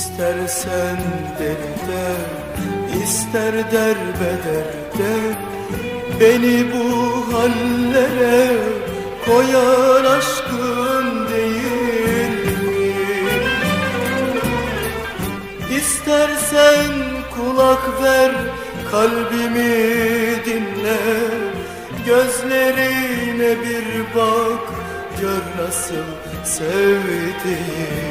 İstersen deride, ister derbederde Beni bu hallere koyan aşkın değil. Mi? İstersen kulak ver, kalbimi dinle. Gözlerine bir bak, gör nasıl sevdiğimi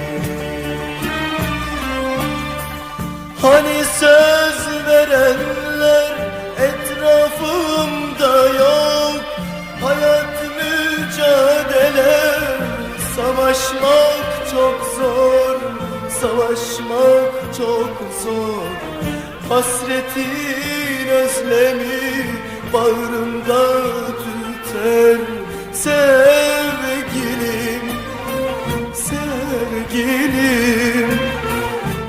Savaşmak çok zor. Hasretin özlemi Bağrımda tüter. Sevgilim Sevgilim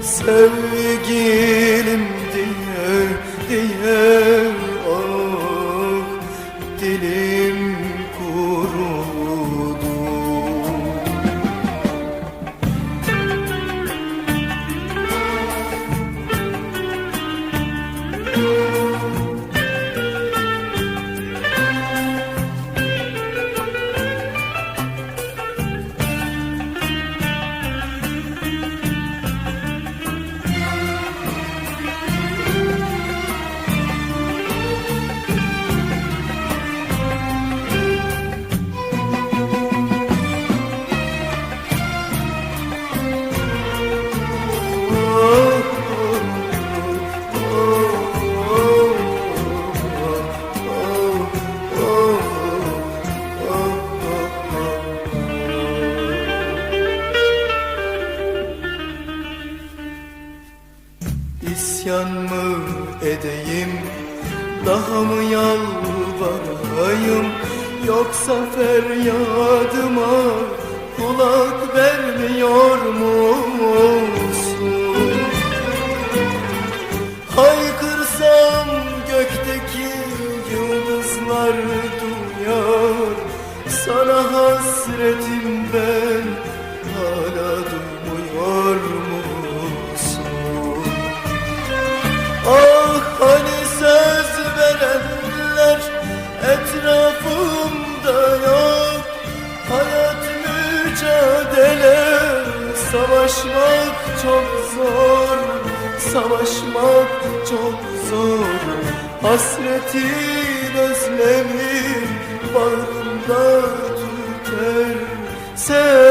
Sevgilim diye diye ah dilim İsyan mı edeyim? Daha mı yalvarayım? Yoksa feryadıma Kulak vermiyor musun? Haykırsam gökteki yıldızlar duyar. Sana hasretim mücadele savaşmak çok zor Savaşmak çok zor. Hasretin özlemi bağrımda tüter Sevgilim,